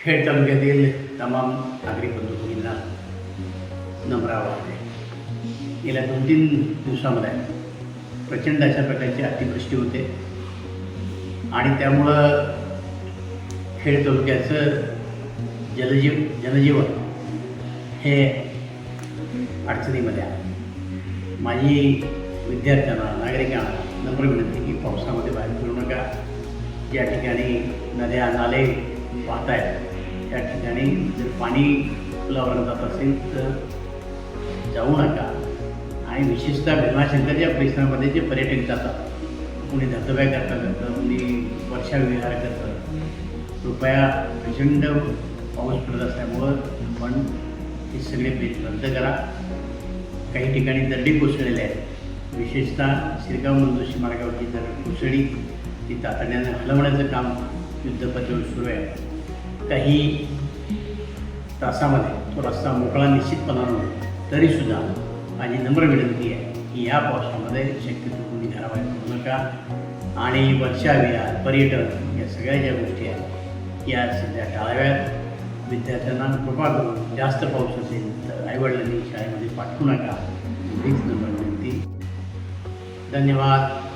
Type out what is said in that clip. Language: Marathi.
खेड तालुक्यातील तमाम नागरिक बंधू भगिनींना नम्र आवाहन गेल्या दोन तीन दिवसामध्ये प्रचंड अशा प्रकारची अतिवृष्टी होते आणि त्यामुळं खेड तालुक्याचं जलजीव जनजीवन हे अडचणीमध्ये आहे माझी विद्यार्थ्यांना नागरिकांना नम्र विनंती की पावसामध्ये बाहेर फिरू नका ज्या ठिकाणी नद्या नाले वाहत आहेत त्या ठिकाणी जर पाणी पुलावर जात असेल तर जाऊ नका. आणि विशेषतः भीमाशंकरच्या परिसरामध्ये जे पर्यटक जातात कोणी धबधब्या करता करतं कोणी वर्षा विहार करतं कृपया प्रचंड पाऊस पडत असल्यामुळं आपण हे सगळे बेत रद्द करा. काही ठिकाणी दरडी कोसळलेल्या आहेत. विशेषतः शिरगाव मंदोशी मार्गावरची दरड कोसळी ती तातडीने हलवण्याचं काम युद्धपातळीवर सुरू आहे. काही तासामध्ये तो रस्ता मोकळा निश्चितपणानं होईल तरीसुद्धा माझी नम्र विनंती आहे की या पावसामध्ये शक्यतो कोणी घराबाहेर पडू नका. आणि वर्षा विहार पर्यटन या सगळ्या ज्या गोष्टी आहेत या सध्या टाळाव्यात. विद्यार्थ्यांना कृपा करून जास्त पाऊस असेल तर आईवडिलांनी शाळेमध्ये पाठवू नका. हीच नम्र विनंती. धन्यवाद.